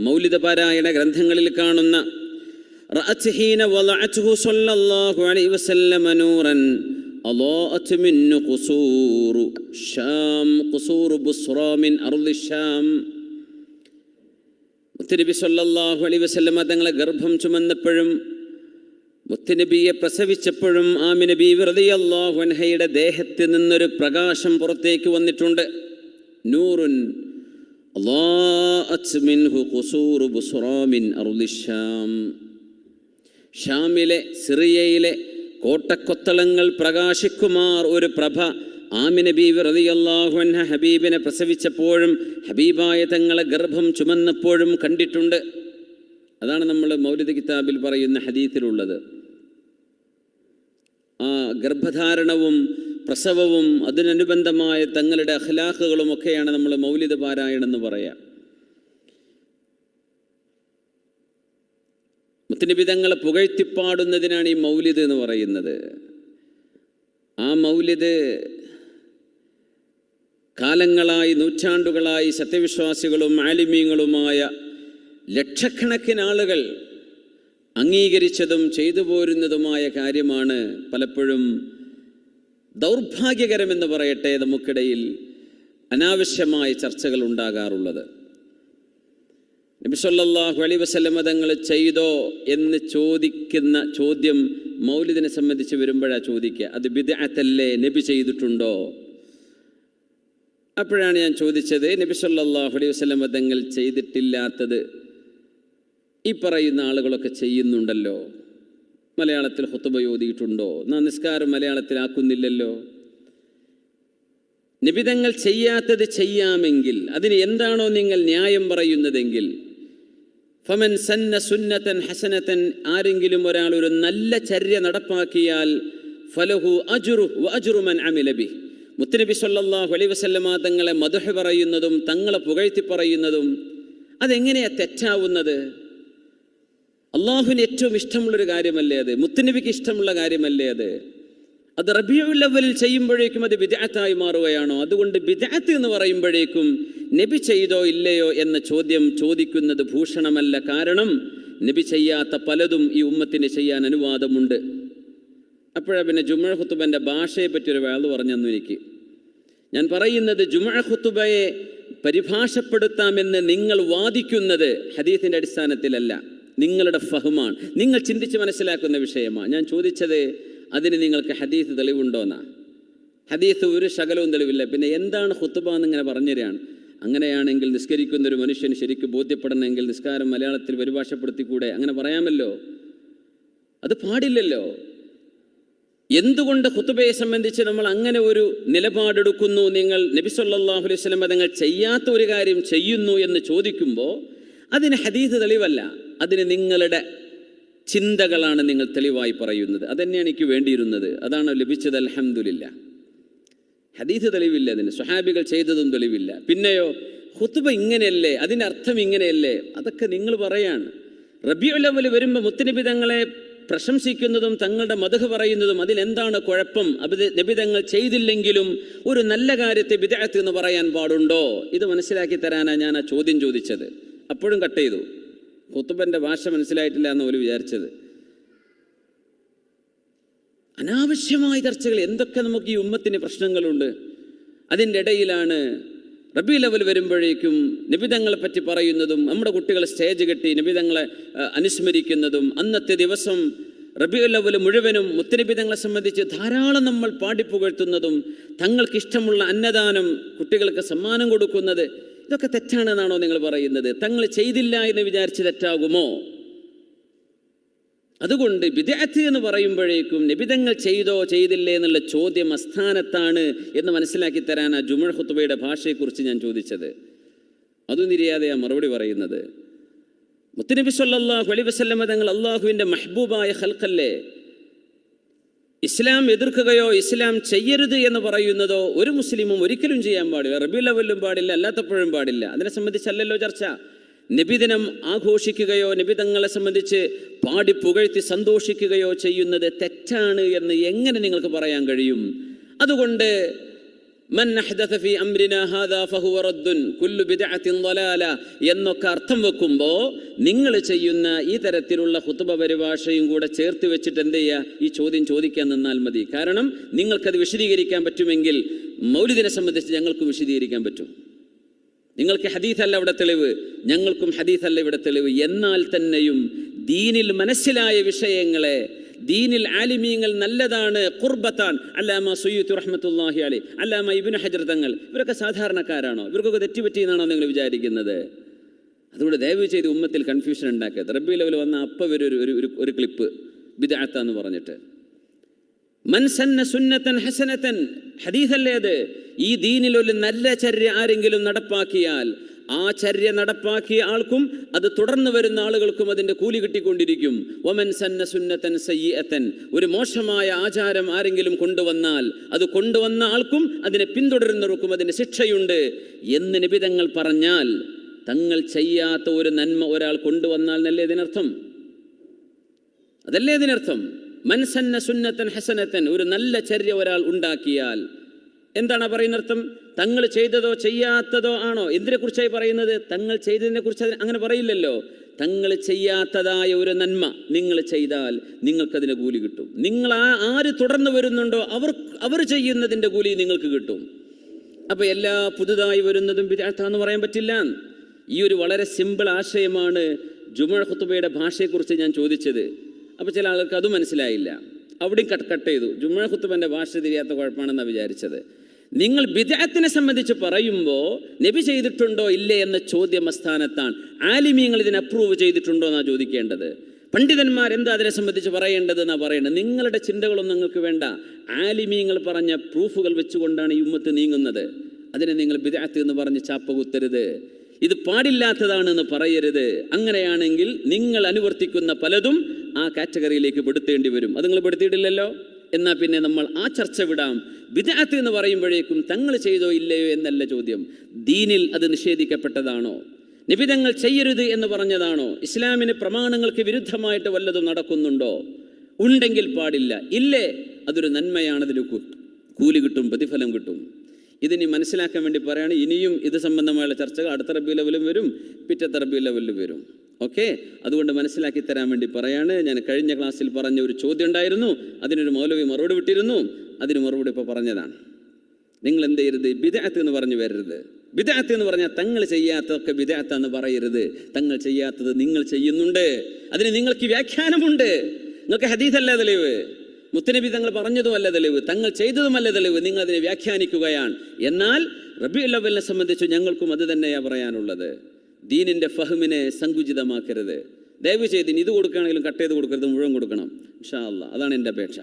മൗലിതപാരായണ ഗ്രന്ഥങ്ങളിൽ കാണുന്ന തങ്ങളെ ഗർഭം ചുമന്നപ്പോഴും മുത്തുനബിയെ പ്രസവിച്ചപ്പോഴും ആമിനബി വെറുതെ അള്ളാഹു അൻഹയുടെ ദേഹത്തിൽ നിന്നൊരു പ്രകാശം പുറത്തേക്ക് വന്നിട്ടുണ്ട്. നൂറുൻ ഷാമിലെ സിറിയയിലെ കോട്ടക്കൊത്തളങ്ങൾ പ്രകാശിക്കുമാർ ഒരു പ്രഭ ആമിന ബീവി റളിയല്ലാഹു അൻഹ ഹബീബിനെ പ്രസവിച്ചപ്പോഴും ഹബീബായ തങ്ങളെ ഗർഭം ചുമന്നപ്പോഴും കണ്ടിട്ടുണ്ട്. അതാണ് നമ്മൾ മൗലിദ് കിതാബിൽ പറയുന്ന ഹദീത്തിലുള്ളത്. ആ ഗർഭധാരണവും പ്രസവവും അതിനനുബന്ധമായ തങ്ങളുടെ അഖ്ലാഖുകളും ഒക്കെയാണ് നമ്മൾ മൗലിത പാരായണം എന്ന് പറയാം. മുത്തനിബിതങ്ങളെ പുകഴ്ത്തിപ്പാടുന്നതിനാണ് ഈ മൗലിദ് എന്ന് പറയുന്നത്. ആ മൗലിദ് കാലങ്ങളായി നൂറ്റാണ്ടുകളായി സത്യവിശ്വാസികളും ആലിമീങ്ങളുമായ ലക്ഷക്കണക്കിന് ആളുകൾ അംഗീകരിച്ചതും ചെയ്തു പോരുന്നതുമായ കാര്യമാണ് പലപ്പോഴും ദൗർഭാഗ്യകരമെന്ന് പറയട്ടെ നമുക്കിടയിൽ അനാവശ്യമായ ചർച്ചകൾ ഉണ്ടാകാറുള്ളത്. നബി അലി വസല്ലമ തങ്ങൾ ചെയ്തോ എന്ന് ചോദിക്കുന്ന ചോദ്യം മൗലിദിനെ സംബന്ധിച്ച് വരുമ്പോഴാണ് ചോദിക്കുക. അത് ബിദ്അത്തല്ലേ? നബി ചെയ്തിട്ടുണ്ടോ? അപ്പോഴാണ് ഞാൻ ചോദിച്ചത് നബി സല്ലല്ലാഹു അലൈഹി വസല്ലമ തങ്ങൾ ചെയ്തിട്ടില്ലാത്തത് ഈ പറയുന്ന ആളുകളൊക്കെ ചെയ്യുന്നുണ്ടല്ലോ. മലയാളത്തിൽ ഹുത്തുബ ഓതിയിട്ടുണ്ടോ നാ നിസ്കാരം മലയാളത്തിലാക്കുന്നില്ലല്ലോ. നിബിതങ്ങൾ ചെയ്യാത്തത് ചെയ്യാമെങ്കിൽ അതിന് എന്താണോ നിങ്ങൾ ന്യായം പറയുന്നതെങ്കിൽ ഫമൻ സന്ന സുന്നത്തൻ ഹസനത്തൻ ആരെങ്കിലും ഒരാൾ ഒരു നല്ല ചര്യ നടപ്പാക്കിയാൽ ഫലഹു അജുറു അജുറുമൻ അമിലബി മുത്തനബി സല്ലല്ലാഹു അലൈഹി വസല്ലമ തങ്ങളെ മധുഹ പറയുന്നതും തങ്ങളെ പുകഴ്ത്തി പറയുന്നതും അതെങ്ങനെയാ തെറ്റാവുന്നത്? അള്ളാഹുവിന് ഏറ്റവും ഇഷ്ടമുള്ളൊരു കാര്യമല്ലേ അത്? മുത്തനബിക്ക് ഇഷ്ടമുള്ള കാര്യമല്ലേ അത്? അത് റബിയുൽ അവലിൽ ചെയ്യുമ്പോഴേക്കും അത് ബിദഅത്തായി മാറുകയാണോ? അതുകൊണ്ട് ബിദഅത്ത് എന്ന് പറയുമ്പോഴേക്കും നബി ചെയ്തോ ഇല്ലയോ എന്ന ചോദ്യം ചോദിക്കുന്നത് ഭൂഷണമല്ല. കാരണം നബി ചെയ്യാത്ത പലതും ഈ ഉമ്മത്തിന് ചെയ്യാൻ അനുവാദമുണ്ട്. അപ്പോഴാണ് പിന്നെ ജുമഴ ഖുത്തുബന്റെ ഭാഷയെ പറ്റി ഒരു വേള പറഞ്ഞു എനിക്ക്. ഞാൻ പറയുന്നത് ജുമഴ ഖുത്തുബയെ പരിഭാഷപ്പെടുത്താമെന്ന് നിങ്ങൾ വാദിക്കുന്നത് ഹദീസിന്റെ അടിസ്ഥാനത്തിലല്ല. നിങ്ങളുടെ ഫഹ്മാണ്. നിങ്ങൾ ചിന്തിച്ച് മനസ്സിലാക്കുന്ന വിഷയമാണ് ഞാൻ ചോദിച്ചത് അതിന് നിങ്ങൾക്ക് ഹദീസ് തെളിവുണ്ടോന്നാ? ഹദീസ് ഒരു ശകലവും തെളിവില്ല. പിന്നെ എന്താണ് ഹുത്തുബ എന്നിങ്ങനെ പറഞ്ഞുതരാണ് അങ്ങനെയാണെങ്കിൽ നിസ്കരിക്കുന്ന ഒരു മനുഷ്യൻ ശരിക്കും ബോധ്യപ്പെടണമെങ്കിൽ നിസ്കാരം മലയാളത്തിൽ പരിഭാഷപ്പെടുത്തിക്കൂടെ? അങ്ങനെ പറയാമല്ലോ? അത് പാടില്ലല്ലോ? എന്തുകൊണ്ട് ഹുത്തുബയെ സംബന്ധിച്ച് നമ്മൾ അങ്ങനെ ഒരു നിലപാടെടുക്കുന്നു? നിങ്ങൾ നബി സല്ലല്ലാഹു അലൈഹി വസല്ലം നിങ്ങൾ ചെയ്യാത്ത ഒരു കാര്യം ചെയ്യുന്നു എന്ന് ചോദിക്കുമ്പോൾ അതിന് ഹദീസ് തെളിവല്ല. അതിന് നിങ്ങളുടെ ചിന്തകളാണ് നിങ്ങൾ തെളിവായി പറയുന്നത്. അതന്നെയാണ് എനിക്ക് വേണ്ടിയിരുന്നത്. അതാണ് ലഭിച്ചത് അൽഹംദുലില്ല. ഹദീസ് തെളിവില്ല അതിന്. സ്വഹാബികൾ ചെയ്തതും തെളിവില്ല. പിന്നെയോ ഹുത്തുബ ഇങ്ങനെയല്ലേ? അതിന്റെ അർത്ഥം ഇങ്ങനെയല്ലേ? അതൊക്കെ നിങ്ങൾ പറയാണ്. റബിയുലവൽ വരുമ്പോൾ മുത്തനിബിതങ്ങളെ പ്രശംസിക്കുന്നതും തങ്ങളുടെ മധു പറയുന്നതും അതിലെന്താണ് കുഴപ്പം? നബിതങ്ങൾ ചെയ്തില്ലെങ്കിലും ഒരു നല്ല കാര്യത്തെ വിദേഹത്ത് എന്ന് പറയാൻ പാടുണ്ടോ? ഇത് മനസ്സിലാക്കി തരാനാണ് ഞാൻ ആ ചോദ്യം ചോദിച്ചത്. അപ്പോഴും കട്ട് ചെയ്തു. ഹുത്തുബന്റെ ഭാഷ മനസ്സിലായിട്ടില്ല എന്ന് ഒരു വിചാരിച്ചത്. അനാവശ്യമായ ചർച്ചകൾ എന്തൊക്കെ നമുക്ക് ഈ ഉമ്മത്തിന് പ്രശ്നങ്ങളുണ്ട്? അതിന്റെ ഇടയിലാണ് റബി ലെവൽ വരുമ്പോഴേക്കും നിബിതങ്ങളെ പറ്റി പറയുന്നതും നമ്മുടെ കുട്ടികൾ സ്റ്റേജ് കെട്ടി നിബിതങ്ങളെ അനുസ്മരിക്കുന്നതും അന്നത്തെ ദിവസം റബി ലെവൽ മുഴുവനും മുത്തനിബിതങ്ങളെ സംബന്ധിച്ച് ധാരാളം നമ്മൾ പാടിപ്പുകഴ്ത്തുന്നതും തങ്ങൾക്കിഷ്ടമുള്ള അന്നദാനം കുട്ടികൾക്ക് സമ്മാനം കൊടുക്കുന്നത് ഇതൊക്കെ തെറ്റാണെന്നാണോ നിങ്ങൾ പറയുന്നത്? തങ്ങൾ ചെയ്തില്ല എന്ന് വിചാരിച്ച് തെറ്റാകുമോ? അതുകൊണ്ട് വിദഗ്ധ എന്ന് പറയുമ്പോഴേക്കും നിബിതങ്ങൾ ചെയ്തോ ചെയ്തില്ലേ എന്നുള്ള ചോദ്യം അസ്ഥാനത്താണ് എന്ന് മനസ്സിലാക്കി തരാൻ ആ ജുമുൾ ഹുത്തുബയുടെ ഭാഷയെക്കുറിച്ച് ഞാൻ ചോദിച്ചത്. അതും തിരിയാതെ ആ മറുപടി പറയുന്നത്. മുത്തനബി സല്ലാഹു അലൈഹി വസ്ലമ തങ്ങൾ അള്ളാഹുവിന്റെ മെഹബൂബായ ഹൽക്കല്ലേ ഇസ്ലാം എതിർക്കുകയോ ഇസ്ലാം ചെയ്യരുത് എന്ന് പറയുന്നതോ ഒരു മുസ്ലിമും ഒരിക്കലും ചെയ്യാൻ പാടില്ല. റബി ലെവലിലും പാടില്ല അല്ലാത്തപ്പോഴും പാടില്ല. അതിനെ സംബന്ധിച്ചല്ലല്ലോ ചർച്ച. നബിദിനം ആഘോഷിക്കുകയോ നിബിതങ്ങളെ സംബന്ധിച്ച് പാടി പുകഴ്ത്തി സന്തോഷിക്കുകയോ ചെയ്യുന്നത് തെറ്റാണ് എന്ന് എങ്ങനെ നിങ്ങൾക്ക് പറയാൻ കഴിയും? അതുകൊണ്ട് മൻ ഫീ അംരിനാ ഹാദാ ഫഹുവ റദ്ദുൻ കുല്ലു ബിദ്അത്തിൻ ളലാല എന്നൊക്കെ അർത്ഥം വെക്കുമ്പോൾ നിങ്ങൾ ചെയ്യുന്ന ഈ തരത്തിലുള്ള ഖുത്ബ പരിഭാഷയും കൂടെ ചേർത്ത് വെച്ചിട്ട് എന്ത് ചെയ്യുക ഈ ചോദ്യം ചോദിക്കാൻ നിന്നാൽ മതി. കാരണം നിങ്ങൾക്കത് വിശദീകരിക്കാൻ പറ്റുമെങ്കിൽ മൗലിദിനെ സംബന്ധിച്ച് ഞങ്ങൾക്ക് വിശദീകരിക്കാൻ പറ്റും. നിങ്ങൾക്ക് ഹദീഥല്ല ഇവിടെ തെളിവ്. ഞങ്ങൾക്കും ഹദീഥല്ല ഇവിടെ തെളിവ്. എന്നാൽ തന്നെയും ദീനിൽ മനസ്സിലായ വിഷയങ്ങളെ ദീനിൽ ആലിമീങ്ങൾ നല്ലതാണ് കുർബത്താൻ. അല്ലാമ സുയ്യുത്ത് റഹ്മത്തുല്ലാഹി അലി. അല്ലാമ ഇബിന് ഹജർ തങ്ങൾ. ഇവരൊക്കെ സാധാരണക്കാരാണോ? ഇവർക്കൊക്കെ തെറ്റുപറ്റിയെന്നാണോ നിങ്ങൾ വിചാരിക്കുന്നത്? അതുകൊണ്ട് ദയവ് ചെയ്ത് ഉമ്മത്തിൽ കൺഫ്യൂഷൻ ഉണ്ടാക്കരുത്. റബ്ബി ലെവൽ വന്ന അപ്പം ഒരു ഒരു ഒരു ക്ലിപ്പ് ബിദാത്ത എന്ന് പറഞ്ഞിട്ട്. മൻ സന്ന സുന്നത്തൻ ഹസനത്തൻ. ഹദീസല്ലേ അത്? ഈ ദീനിൽ ഒരു നല്ല ചര്യ ആരെങ്കിലും നടപ്പാക്കിയാൽ ആ ചര്യ നടപ്പാക്കിയ ആൾക്കും അത് തുടർന്ന് വരുന്ന ആളുകൾക്കും അതിന്റെ കൂലി കിട്ടിക്കൊണ്ടിരിക്കും. ഒമൻ സന്ന സുന്നത്തൻ സയ്യത്തൻ ഒരു മോശമായ ആചാരം ആരെങ്കിലും കൊണ്ടുവന്നാൽ അത് കൊണ്ടുവന്ന ആൾക്കും അതിനെ പിന്തുടരുന്നവർക്കും അതിന് ശിക്ഷയുണ്ട്. എന്ന് നിബിതങ്ങൾ പറഞ്ഞാൽ തങ്ങൾ ചെയ്യാത്ത ഒരു നന്മ ഒരാൾ കൊണ്ടുവന്നാൽ നല്ലേ ഇതിനർത്ഥം? അതല്ലേ ഇതിനർത്ഥം? മൻസന്ന സുന്നത്തൻ ഹസനത്തൻ ഒരു നല്ല ചര്യ ഒരാൾ ഉണ്ടാക്കിയാൽ എന്താണ് പറയുന്നർത്ഥം? തങ്ങൾ ചെയ്തതോ ചെയ്യാത്തതോ ആണോ? എന്തിനെ കുറിച്ചായി പറയുന്നത്? തങ്ങൾ ചെയ്തതിനെ കുറിച്ച് അങ്ങനെ പറയില്ലല്ലോ. തങ്ങൾ ചെയ്യാത്തതായ ഒരു നന്മ നിങ്ങൾ ചെയ്താൽ നിങ്ങൾക്കതിന് കൂലി കിട്ടും. നിങ്ങൾ ആ ആര് തുടർന്ന് വരുന്നുണ്ടോ അവർ അവർ ചെയ്യുന്നതിന്റെ കൂലി നിങ്ങൾക്ക് കിട്ടും. അപ്പൊ എല്ലാ പുതുതായി വരുന്നതും വിദാർത്ഥാന്ന് പറയാൻ പറ്റില്ല. ഈ ഒരു വളരെ സിമ്പിൾ ആശയമാണ് ജുമ ഖുത്തുബയുടെ ഭാഷയെക്കുറിച്ച് ഞാൻ ചോദിച്ചത്. അപ്പോൾ ചില ആൾക്ക് അത് മനസ്സിലായില്ല. അവിടെയും കട്ട് കട്ട് ചെയ്തു. ജുമ ഖുത്തുബന്റെ ഭാഷ തിരിയാത്ത കുഴപ്പമാണെന്നാണ് വിചാരിച്ചത്. നിങ്ങൾ വിദേഹത്തിനെ സംബന്ധിച്ച് പറയുമ്പോൾ നബി ചെയ്തിട്ടുണ്ടോ ഇല്ലേ എന്ന ചോദ്യം അസ്ഥാനത്താണ് ആലിമീങ്ങൾ ഇതിനെ അപ്രൂവ് ചെയ്തിട്ടുണ്ടോ എന്നാണ് ചോദിക്കേണ്ടത്. പണ്ഡിതന്മാർ എന്താ അതിനെ സംബന്ധിച്ച് പറയേണ്ടത് എന്നാ പറയുന്നത് നിങ്ങളുടെ ചിന്തകളൊന്നും നിങ്ങൾക്ക് വേണ്ട. ആലിമീങ്ങൾ പറഞ്ഞ പ്രൂഫുകൾ വെച്ചുകൊണ്ടാണ് ഈ ഉമ്മത്ത് നീങ്ങുന്നത്. അതിനെ നിങ്ങൾ വിദേഹത്ത് എന്ന് പറഞ്ഞ് ചാപ്പ കുത്തരുത് ഇത് പാടില്ലാത്തതാണെന്ന് പറയരുത്. അങ്ങനെയാണെങ്കിൽ നിങ്ങൾ അനുവർത്തിക്കുന്ന പലതും ആ കാറ്റഗറിയിലേക്ക് പെടുത്തേണ്ടി വരും. അത് നിങ്ങൾ പെടുത്തിയിട്ടില്ലല്ലോ? എന്നാൽ പിന്നെ നമ്മൾ ആ ചർച്ച വിടാം. വിദാത്ത് എന്ന് പറയുമ്പോഴേക്കും തങ്ങൾ ചെയ്തോ ഇല്ലയോ എന്നല്ല ചോദ്യം. ദീനിൽ അത് നിഷേധിക്കപ്പെട്ടതാണോ? നിബിതങ്ങൾ ചെയ്യരുത് എന്ന് പറഞ്ഞതാണോ? ഇസ്ലാമിന് പ്രമാണങ്ങൾക്ക് വിരുദ്ധമായിട്ട് വല്ലതും നടക്കുന്നുണ്ടോ? ഉണ്ടെങ്കിൽ പാടില്ല. ഇല്ലേ? അതൊരു നന്മയാണ് അതിന് കൂലി കിട്ടും പ്രതിഫലം കിട്ടും. ഇതിനി മനസ്സിലാക്കാൻ വേണ്ടി പറയുകയാണ് ഇനിയും ഇത് സംബന്ധമായുള്ള ചർച്ചകൾ അടുത്ത റബി ലെവലും വരും പിറ്റത്തെ റബ്ബി ലെവലിൽ വരും. ഓക്കെ? അതുകൊണ്ട് മനസ്സിലാക്കി തരാൻ വേണ്ടി പറയാണ്. ഞാൻ കഴിഞ്ഞ ക്ലാസ്സിൽ പറഞ്ഞ ഒരു ചോദ്യം ഉണ്ടായിരുന്നു അതിനൊരു മൗലവി മറുപടി വിട്ടിരുന്നു. അതിന് മറുപടി ഇപ്പോൾ പറഞ്ഞതാണ്. നിങ്ങൾ എന്ത് ചെയ്യരുത്? ബിദാത്ത് എന്ന് പറഞ്ഞു വരരുത്. ബിദാത്ത് എന്ന് പറഞ്ഞാൽ തങ്ങൾ ചെയ്യാത്തതൊക്കെ ബിദാത്ത് എന്ന് പറയരുത്. തങ്ങൾ ചെയ്യാത്തത് നിങ്ങൾ ചെയ്യുന്നുണ്ട്. അതിന് നിങ്ങൾക്ക് വ്യാഖ്യാനമുണ്ട്. നിങ്ങൾക്ക് ഹദീസല്ല തെളിവ്. മുത്തനബി തങ്ങൾ പറഞ്ഞതുമല്ല തെളിവ്. തങ്ങൾ ചെയ്തതുമല്ല തെളിവ്. നിങ്ങൾ അതിനെ വ്യാഖ്യാനിക്കുകയാണ്. എന്നാൽ റബി അല്ലവലിനെ സംബന്ധിച്ച് ഞങ്ങൾക്കും അത് തന്നെയാണ് പറയാനുള്ളത്. ദീനിന്റെ ഫഹമിനെ സങ്കുചിതമാക്കരുത്. ദയവ് ചെയ്ത് ഇത് കൊടുക്കുകയാണെങ്കിലും കട്ട് ചെയ്ത് കൊടുക്കരുത് മുഴുവൻ കൊടുക്കണം. ഇൻഷാ അതാണ് എന്റെ അപേക്ഷ.